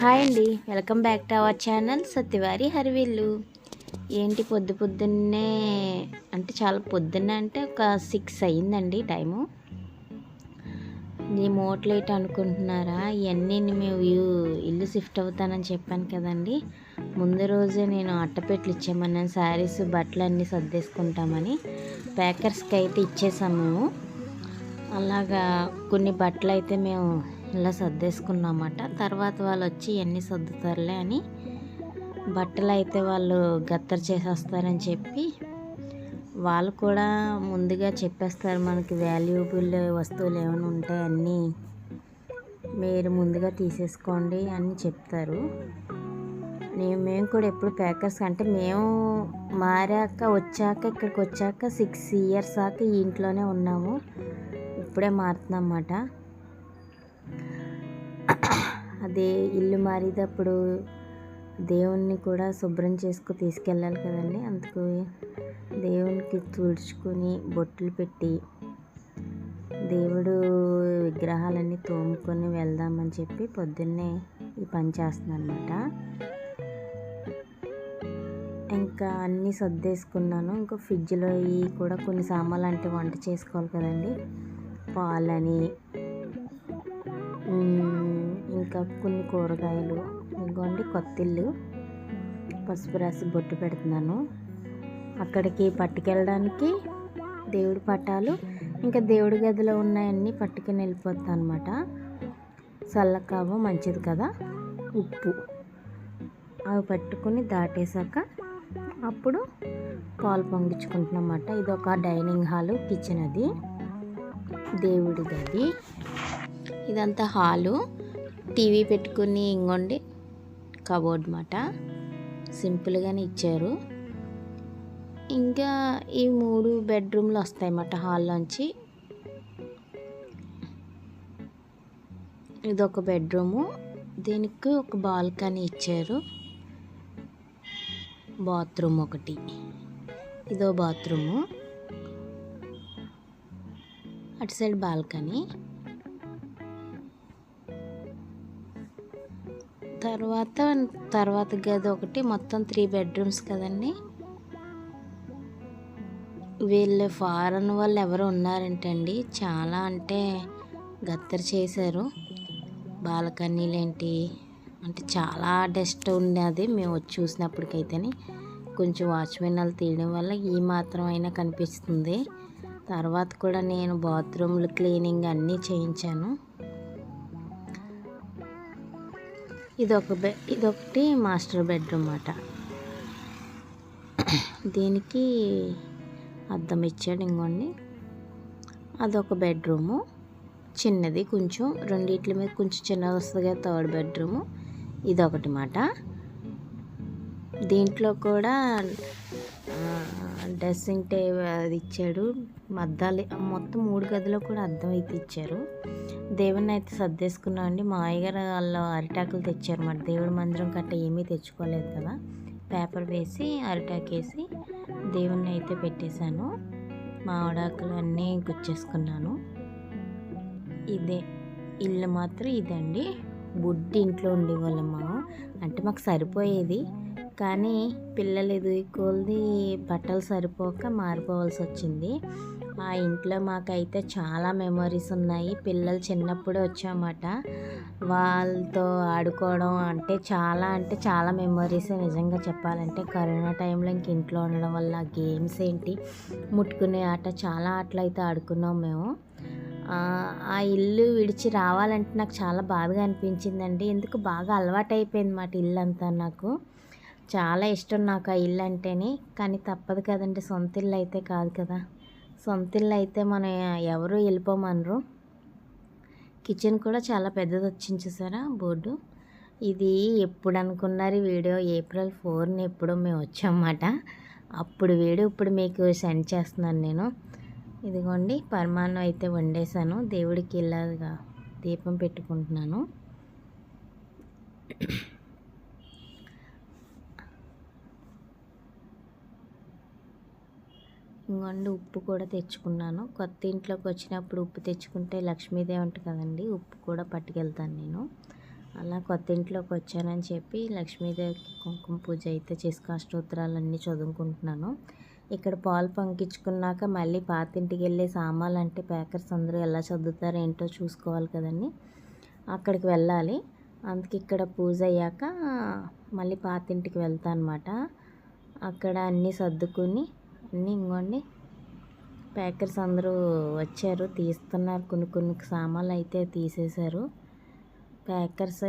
Hi అండి. Welcome back to our channel Satyavari Harivillu ఏంటి పొద్దు పొద్దున్నే? అంటే చాలా పొద్దున్న అంటే ఒక సిక్స్ అయ్యిందండి టైము. ఇది మోట్లేట్ అనుకుంటున్నారా? ఇవన్నీ మేము ఇల్లు- ఇల్లు షిఫ్ట్ అవుతానని చెప్పాను కదండి. ముందు రోజే నేను అట్టపెట్లు ఇచ్చామన్నాను శారీస్ బట్టలు అన్నీ సర్దేసుకుంటామని. ప్యాకర్స్కి అయితే ఇచ్చేసాము. మేము అలాగా కొన్ని బట్టలు అయితే మేము ఇలా సర్దేసుకున్నామాట. తర్వాత వాళ్ళు వచ్చి ఎన్ని సర్దుతారులే అని బట్టలు అయితే వాళ్ళు గత్తర చేసేస్తారని చెప్పి వాళ్ళు కూడా ముందుగా చెప్పేస్తారు మనకి వాల్యుబుల్ వస్తువులు ఏమైనా ఉంటే అన్నీ మీరు ముందుగా తీసేసుకోండి అని చెప్తారు. నేను మేము కూడా ఎప్పుడు ప్యాకర్స్ అంటే మేము మారాక వచ్చాక ఇక్కడికి వచ్చాక సిక్స్ ఇయర్స్ దాకా ఇంట్లోనే ఉన్నాము. ఇప్పుడే మారుతున్నాం అన్నమాట అదే ఇల్లు మారేటప్పుడు దేవుణ్ణి కూడా శుభ్రం చేసుకుని తీసుకెళ్ళాలి కదండి. అందుకు దేవునికి తుడుచుకొని బొట్లు పెట్టి దేవుడు విగ్రహాలన్నీ తోముకొని వెళ్దామని చెప్పి పొద్దున్నే ఈ పని చేస్తున్నాను ఇంకా అన్నీ సర్దేసుకున్నాను. ఇంకా ఫ్రిడ్జ్లో ఈ కూడా కొన్ని సామాన్లు అంటే వంట చేసుకోవాలి కదండి. పాలని ఇంకా కొన్ని కూరగాయలు ఇంకోండి కొత్తిల్లు పసుపు రాసి బొట్టు పెడుతున్నాను. అక్కడికి పట్టుకెళ్ళడానికి దేవుడి పటాలు ఇంకా దేవుడి గదిలో ఉన్నాయన్నీ పట్టుకుని వెళ్ళిపోతాను అనమాట చల్లకావ మంచిది కదా? ఉప్పు. అవి పట్టుకుని దాటేశాక అప్పుడు పాలు పొంగించుకుంటున్నమాట ఇది ఒక డైనింగ్ హాలు కిచెన్ అది. దేవుడి గది. ఇదంతా హాలు. టీవీ పెట్టుకుని ఇంకోండి కబోర్డ్ మాట. సింపుల్గానే ఇచ్చారు. ఇంకా ఈ మూడు బెడ్రూమ్లు వస్తాయన్నమాట హాల్లోంచి. ఇదొక బెడ్రూము. దీనికి ఒక బాల్కనీ ఇచ్చారు. బాత్రూమ్ ఒకటి. ఇదో బాత్రూము. అటు సైడ్ బాల్కనీ. తర్వాత తర్వాత గది ఒకటి మొత్తం త్రీ బెడ్రూమ్స్ కదండి. వీళ్ళు ఫారెన్ వాళ్ళు ఎవరు ఉన్నారంటండి. చాలా అంటే గత్తర్ చేశారు. బాల్కనీలేంటి? అంటే చాలా డస్ట్ ఉండేది మేము వచ్చి చూసినప్పటికైతేనే. కొంచెం వాచ్మెన్ వాళ్ళు తీయడం వల్ల ఈ మాత్రం అయినా కనిపిస్తుంది. తర్వాత కూడా నేను బాత్రూమ్లు క్లీనింగ్ అన్నీ చేయించాను. ఇదొక బె ఇదొకటి మాస్టర్ బెడ్రూమ్ అన్నమాట దీనికి అద్దం ఇచ్చాడు ఇంకోండి అదొక బెడ్రూము. చిన్నది కొంచెం రెండిట్ల మీద కొంచెం చిన్నది వస్తుంది కదా థర్డ్ బెడ్రూము. ఇదొకటి మాట. దీంట్లో కూడా డ్రెస్సింగ్ టేబుల్ అది ఇచ్చాడు. అద్దాలు మొత్తం మూడు గదిలో కూడా అద్దం అయితే ఇచ్చారు. దేవుణ్ణి అయితే సర్దేసుకున్నాం అండి. మా అయ్యగారు వాళ్ళు అరిటాకులు తెచ్చారు మరి దేవుడి మందిరం కట్ట ఏమీ తెచ్చుకోలేదు కదా. పేపర్ వేసి అరిటాకు వేసి దేవుణ్ణి అయితే పెట్టేశాను. మామిడాకులు అన్నీ గుచ్చేసుకున్నాను. ఇదే ఇల్లు మాత్రం ఇదండి. బుడ్డి ఇంట్లో ఉండేవాళ్ళం మనం. అంటే మాకు సరిపోయేది. కానీ పిల్లలు ఎదుగుకోల్ది బట్టలు సరిపోక మారిపోవాల్సి వచ్చింది. ఆ ఇంట్లో మాకైతే చాలా మెమరీస్ ఉన్నాయి. పిల్లలు చిన్నప్పుడు వచ్చామాట. వాళ్ళతో ఆడుకోవడం అంటే చాలా అంటే చాలా మెమరీస్. నిజంగా చెప్పాలంటే కరోనా టైంలో ఇంక ఇంట్లో ఉండడం వల్ల గేమ్స్ ఏంటి ముట్టుకునే ఆట చాలా ఆటలు అయితే ఆడుకున్నాం మేము. ఆ, ఇల్లు విడిచి రావాలంటే నాకు చాలా బాధగా అనిపించిందండి. ఎందుకు బాగా అలవాటైపోయింది మాట ఇల్లు అంతా నాకు. చాలా ఇష్టం నాకు ఆ ఇల్లు అంటేనే కానీ తప్పదు కదండి సొంత ఇల్లు అయితే కాదు కదా. సొంత ఇల్లు అయితే మనం ఎవరు వెళ్ళిపోమనరు. కిచెన్ కూడా చాలా పెద్దది వచ్చింది చూసారా బోర్డు. ఇది ఎప్పుడు అనుకున్నారు వీడియో? ఏప్రిల్ ఫోర్ని ఎప్పుడో మేము వచ్చామన్నమాట. అప్పుడు వీడియో ఇప్పుడు మీకు సెండ్ చేస్తున్నాను నేను. ఇదిగోండి పరమాన్నం అయితే వండేసాను దేవుడికి ఇలాగా దీపం పెట్టుకుంటున్నాను. ఇంకొండి ఉప్పు కూడా తెచ్చుకున్నాను. కొత్త ఇంట్లోకి వచ్చినప్పుడు ఉప్పు తెచ్చుకుంటే లక్ష్మీదేవి ఉంటుంది కదండి ఉప్పు కూడా పట్టుకెళ్తాను నేను. అలా కొత్త ఇంట్లోకి వచ్చానని చెప్పి లక్ష్మీదేవికి కుంకుమ పూజ అయితే చేసుకు అష్టోత్తరాలన్నీ చదువుకుంటున్నాను. ఇక్కడ పాలు పంకించుకున్నాక మళ్ళీ పాతింటికి వెళ్ళే సామాన్లు అంటే ప్యాకర్స్ అందరూ ఎలా చదువుతారో ఏంటో చూసుకోవాలి కదండి. అక్కడికి వెళ్ళాలి. అందుకే ఇక్కడ పూజ అయ్యాక మళ్ళీ పాతింటికి వెళ్తాను అనమాట అక్కడ అన్నీ సర్దుకుని అన్నీ ఇంకోండి ప్యాకర్స్ అందరూ వచ్చారు తీస్తున్నారు. కొన్ని కొన్ని సామాన్లు అయితే తీసేశారు. ప్యాకర్స్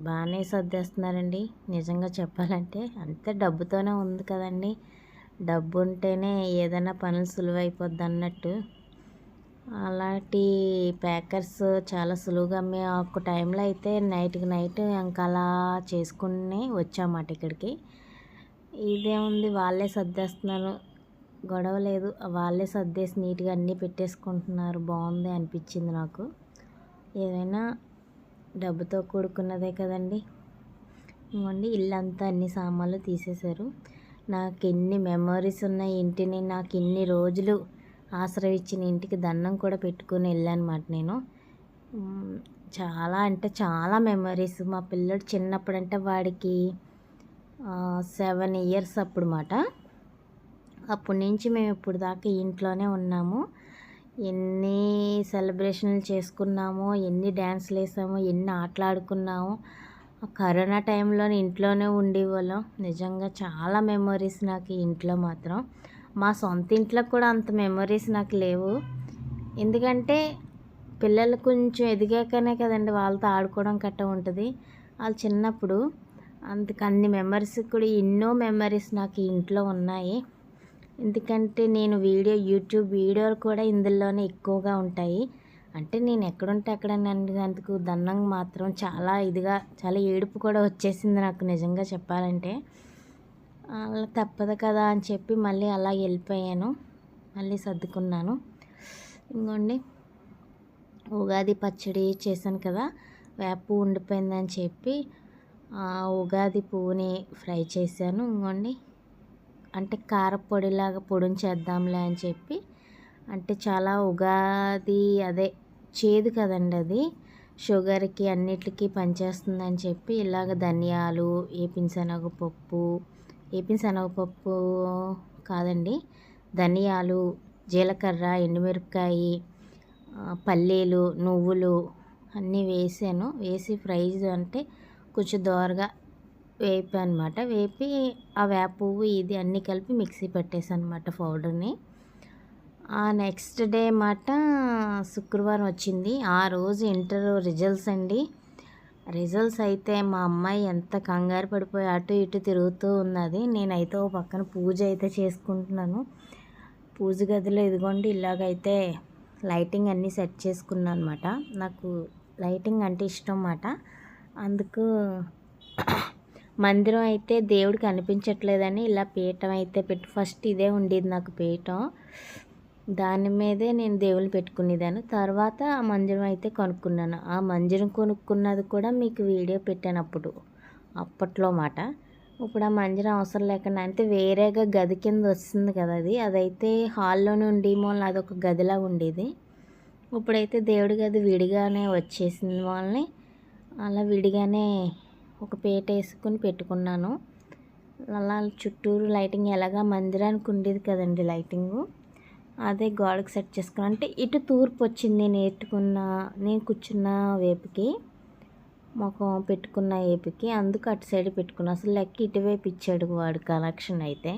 బాగానే సర్దేస్తున్నారండి. నిజంగా చెప్పాలంటే అంతే డబ్బుతోనే ఉంది కదండి. డబ్బు ఉంటేనే ఏదైనా పనులు సులువైపోద్ది అన్నట్టు. అలాంటి ప్యాకర్స్ చాలా సులువుగా మేము ఒక టైంలో అయితే నైట్కి నైట్ ఇంకా అలా చేసుకుని వచ్చామాట ఇక్కడికి. ఇదేముంది? వాళ్ళే సర్దేస్తున్నారు. గొడవ లేదు వాళ్ళే సర్దేసి నీట్గా అన్నీ పెట్టేసుకుంటున్నారు. బాగుంది అనిపించింది నాకు. ఏదైనా డబ్బుతో కూడుకున్నదే కదండి. ఇవ్వండి ఇల్లంతా అన్ని సామాన్లు తీసేశారు. నాకు ఎన్ని మెమరీస్ ఉన్నాయి ఇంటిని నాకు ఇన్ని రోజులు ఆశ్రయించిన ఇంటికి దండం కూడా పెట్టుకుని వెళ్ళానమాట నేను. చాలా అంటే చాలా మెమరీస్. మా పిల్లడు చిన్నప్పుడు అంటే వాడికి సెవెన్ ఇయర్స్ అప్పుడు మాట. అప్పటి నుంచి మేము ఇప్పుడు దాకా ఇంట్లోనే ఉన్నాము. ఎన్ని సెలబ్రేషన్లు చేసుకున్నామో ఎన్ని డ్యాన్స్లు వేసామో ఎన్ని ఆటలాడుకున్నామో కరోనా టైంలో ఇంట్లోనే ఉండేవాళ్ళం. నిజంగా చాలా మెమరీస్ నాకు ఇంట్లో మాత్రం. మా సొంత ఇంట్లో కూడా అంత మెమరీస్ నాకు లేవు. ఎందుకంటే పిల్లలు కొంచెం ఎదిగాకనే కదండి వాళ్ళతో ఆడుకోవడం కట్ట ఉంటుంది. వాళ్ళు చిన్నప్పుడు అందుకు అన్ని మెమరీస్ కూడా ఎన్నో మెమరీస్ నాకు ఇంట్లో ఉన్నాయి. ఎందుకంటే నేను వీడియో యూట్యూబ్ వీడియోలు కూడా ఇందులోనే ఎక్కువగా ఉంటాయి. అంటే నేను ఎక్కడుంటే అక్కడ నన్ను అందుకు దండం మాత్రం చాలా ఇదిగా చాలా ఏడుపు కూడా వచ్చేసింది నాకు నిజంగా చెప్పాలంటే. అలా తప్పదు కదా అని చెప్పి మళ్ళీ అలా వెళ్ళిపోయాను. మళ్ళీ సర్దుకున్నాను. ఇంకోండి ఉగాది పచ్చడి చేశాను కదా వేపు ఉండిపోయిందని చెప్పి ఉగాది పువ్వుని ఫ్రై చేశాను. ఇంకోండి. అంటే కారపొడిలాగా పొడిని చేద్దాంలే అని చెప్పి అంటే చాలా ఉగాది అదే చేదు కదండి అది. షుగర్కి అన్నిటికీ పనిచేస్తుందని చెప్పి ఇలాగ ధనియాలు ఏపిన శనగపప్పు కాదండి ధనియాలు జీలకర్ర ఎండుమిరపకాయ పల్లీలు నువ్వులు అన్నీ వేసాను. వేసి ఫ్రై అంటే కొంచెం దోరగా వేపి అనమాట వేపి ఆ వేప పువ్వు ఇది అన్నీ కలిపి మిక్సీ పెట్టేసాను అనమాట పౌడర్ని. ఆ నెక్స్ట్ డే మాట శుక్రవారం వచ్చింది. ఆ రోజు ఇంటర్ రిజల్ట్స్ అండి. రిజల్ట్స్ అయితే మా అమ్మాయి ఎంత కంగారు పడిపోయి అటు ఇటు తిరుగుతూ ఉన్నది. నేనైతే ఓ పక్కన పూజ అయితే చేసుకుంటున్నాను. పూజ గదిలో ఇదిగోండి ఇలాగైతే లైటింగ్ అన్నీ సెట్ చేసుకున్నాను అనమాట నాకు లైటింగ్ అంటే ఇష్టం అన్నమాట అందుకు మందిరం అయితే దేవుడికి అనిపించట్లేదని ఇలా పీఠం అయితే పెట్టి ఫస్ట్ ఇదే ఉండేది నాకు పీఠం. దాని మీదే నేను దేవుని పెట్టుకునేదాను తర్వాత ఆ మందిరం అయితే కొనుక్కున్నాను. ఆ మందిరం కొనుక్కున్నది కూడా మీకు వీడియో పెట్టాను అప్పుడు అప్పట్లో మాట. ఇప్పుడు ఆ మందిరం అవసరం లేకుండా అంటే వేరేగా గది కింద వస్తుంది కదా అది. అదైతే హాల్లోనే ఉండి అది అదొక గదిలా ఉండేది. ఇప్పుడైతే దేవుడి గది విడిగానే వచ్చేసింది వాళ్ళని. అలా విడిగానే ఒక పీట వేసుకుని పెట్టుకున్నాను. అలా చుట్టూరు లైటింగ్ ఎలాగా మందిరానికి ఉండేది కదండి లైటింగు. అదే గోడకు సెట్ చేసుకున్నాను అంటే ఇటు తూర్పు వచ్చింది నేను ఎట్టుకున్న నేను కూర్చున్న వేపుకి మొఖం పెట్టుకున్న వేపుకి అందుకు అటు సైడ్ పెట్టుకున్నా. అసలు లెక్క ఇటువైపు ఇచ్చాడు వాడు కలెక్షన్ అయితే.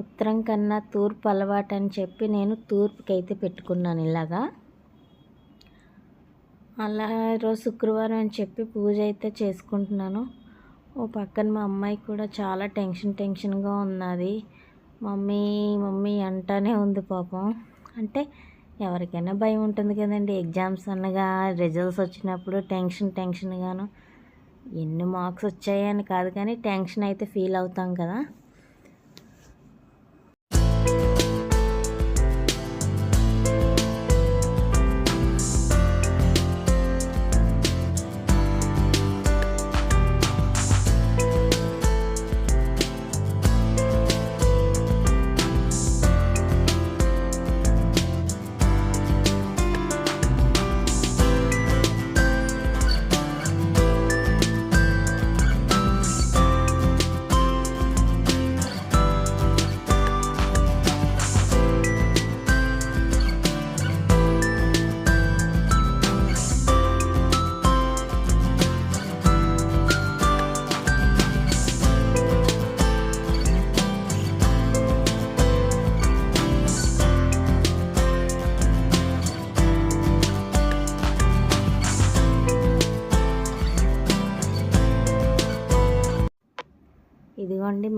ఉత్తరం కన్నా తూర్పు అలవాటు అని చెప్పి నేను తూర్పుకి అయితే పెట్టుకున్నాను ఇలాగా. అలా రోజు శుక్రవారం అని చెప్పి పూజ అయితే చేసుకుంటున్నాను. ఓ పక్కన మా అమ్మాయి కూడా చాలా టెన్షన్ టెన్షన్గా ఉన్నది. మమ్మీ మమ్మీ అంటానే ఉంది పాపం. అంటే ఎవరికైనా భయం ఉంటుంది కదండి. ఎగ్జామ్స్ అనగా రిజల్ట్స్ వచ్చినప్పుడు టెన్షన్ టెన్షన్గాను ఎన్ని మార్క్స్ వచ్చాయని కాదు కానీ టెన్షన్ అయితే ఫీల్ అవుతాం కదా.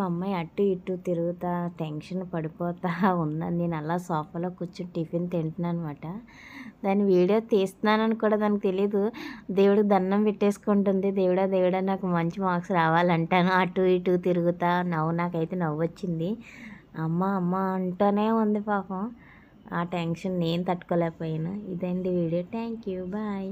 మా అమ్మాయి అటు ఇటు తిరుగుతా టెన్షన్ పడిపోతా ఉందని నేను అలా సోఫాలో కూర్చొని టిఫిన్ తింటున్నాను అనమాట దాని వీడియో తీస్తున్నానని కూడా దానికి తెలియదు దేవుడికి దండం పెట్టేసుకుంటుంది. దేవుడా దేవుడా నాకు మంచి మార్క్స్ రావాలంటాను. అటు ఇటు తిరుగుతా నవ్వు. నాకైతే నవ్వు వచ్చింది అమ్మ అమ్మ అంటూనే ఉంది పాపం. ఆ టెన్షన్ నేను తట్టుకోలేకపోయాను. ఇదండి వీడియో. Thank you. బాయ్.